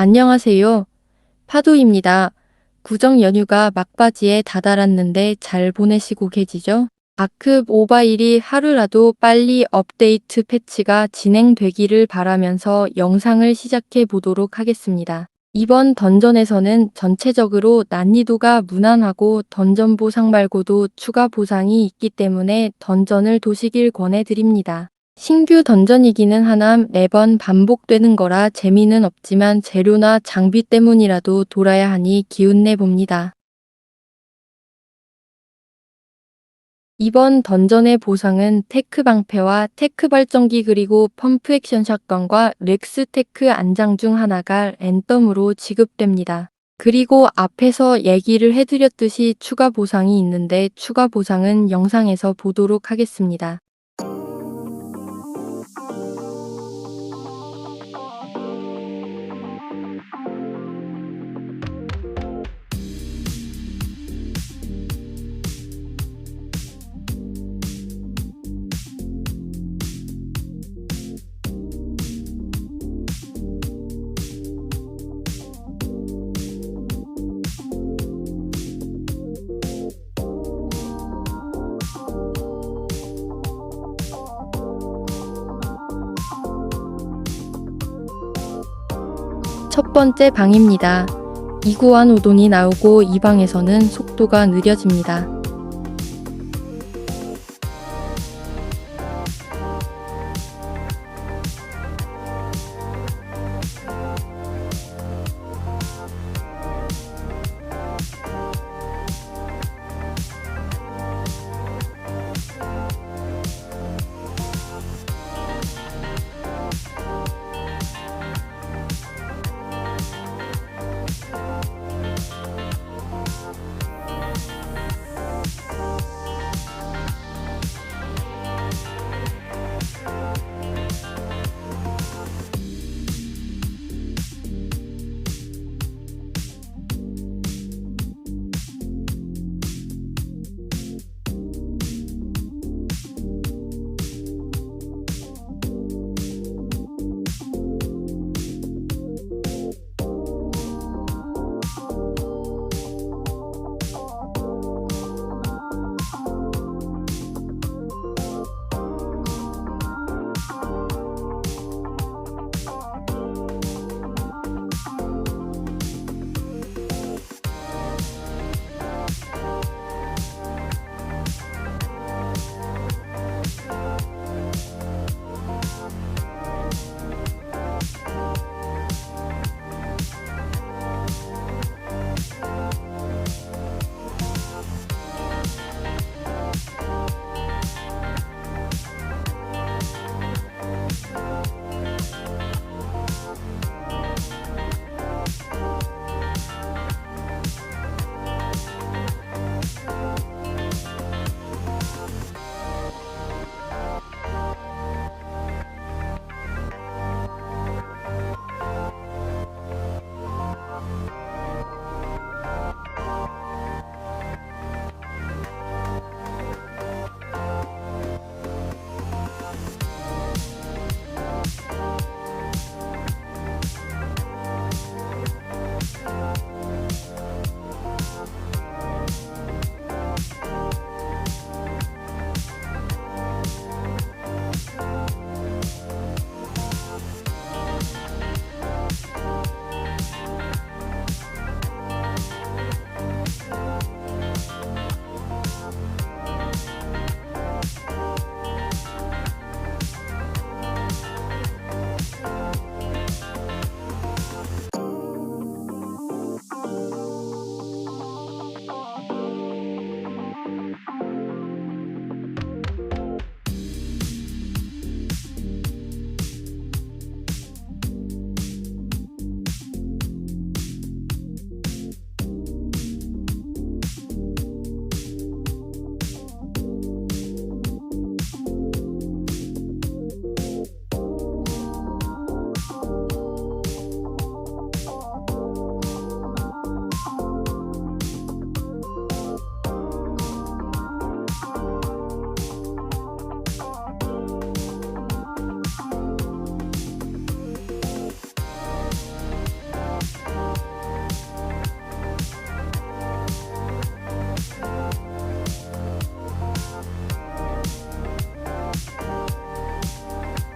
안녕하세요. 파도입니다. 구정 연휴가 막바지에 다다랐는데 잘 보내시고 계시죠? 아크 모바일이 하루라도 빨리 업데이트 패치가 진행되기를 바라면서 영상을 시작해 보도록 하겠습니다. 이번 던전에서는 전체적으로 난이도가 무난하고 던전 보상 말고도 추가 보상이 있기 때문에 던전을 도시길 권해드립니다. 신규 던전이기는 하나 매번 반복되는 거라 재미는 없지만 재료나 장비 때문이라도 돌아야 하니 기운내 봅니다. 이번 던전의 보상은 테크 방패와 테크 발전기 그리고 펌프 액션 샷건과 렉스 테크 안장 중 하나가 랜덤으로 지급됩니다. 그리고 앞에서 얘기를 해드렸듯이 추가 보상이 있는데 추가 보상은 영상에서 보도록 하겠습니다. 번째 방입니다. 이구한 우돈이 나오고 이 방에서는 속도가 느려집니다.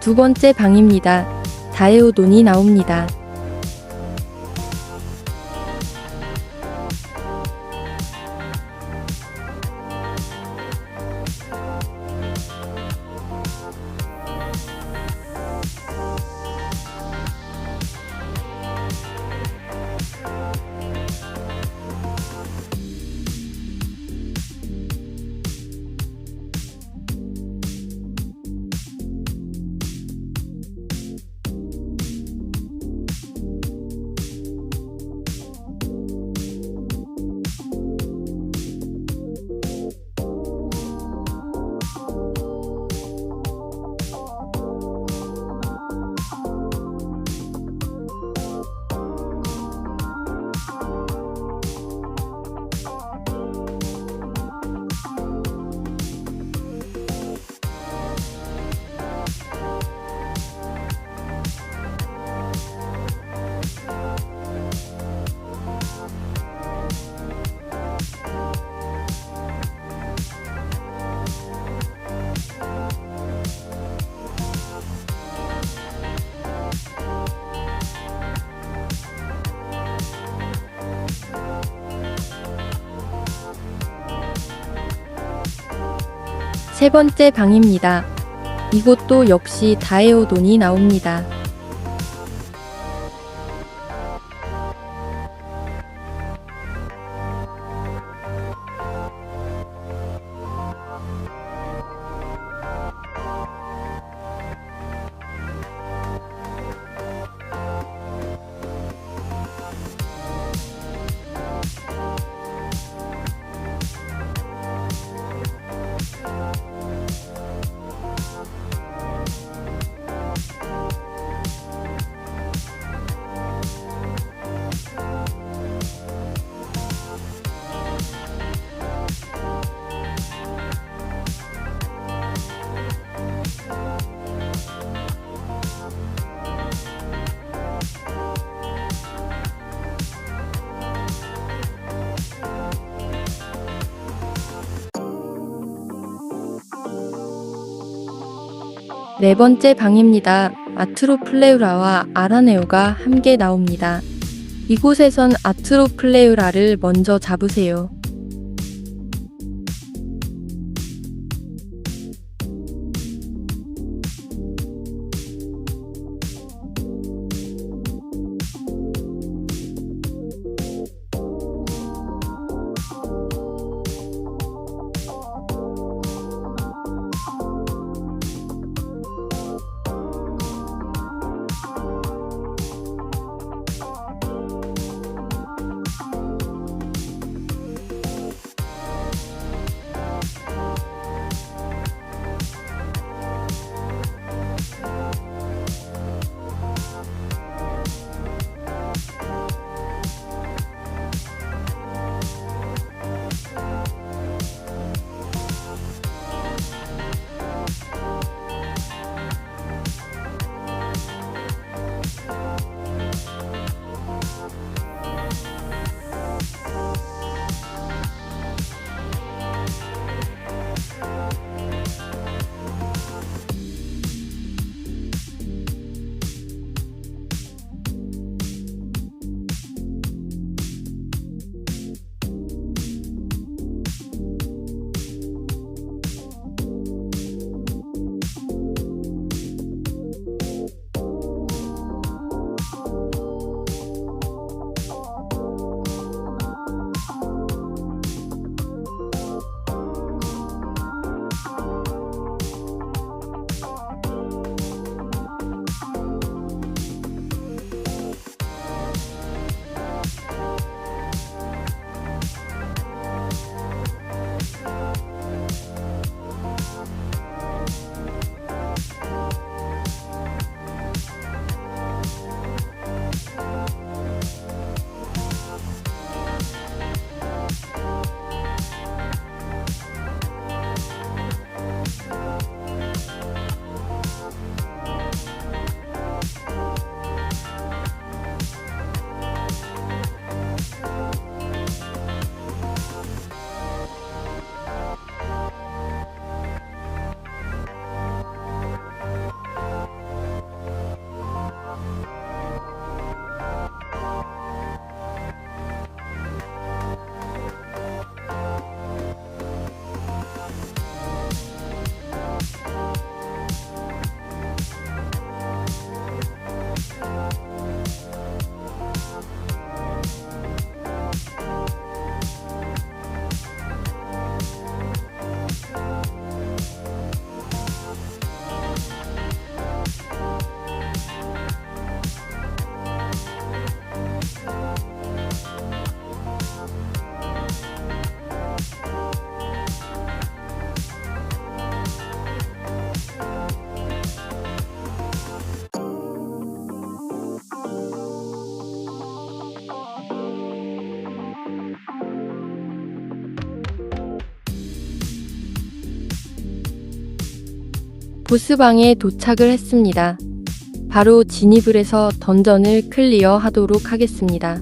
두 번째 방입니다. 다에오돈이 나옵니다. 세 번째 방입니다. 이곳도 역시 다에오돈이 나옵니다. 네 번째 방입니다. 아트로플레우라와 아라네오가 함께 나옵니다. 이곳에선 아트로플레우라를 먼저 잡으세요. 보스방에 도착을 했습니다. 바로 진입을 해서 던전을 클리어 하도록 하겠습니다.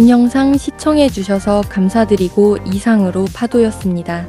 긴 영상 시청해 주셔서 감사드리고 이상으로 파도였습니다.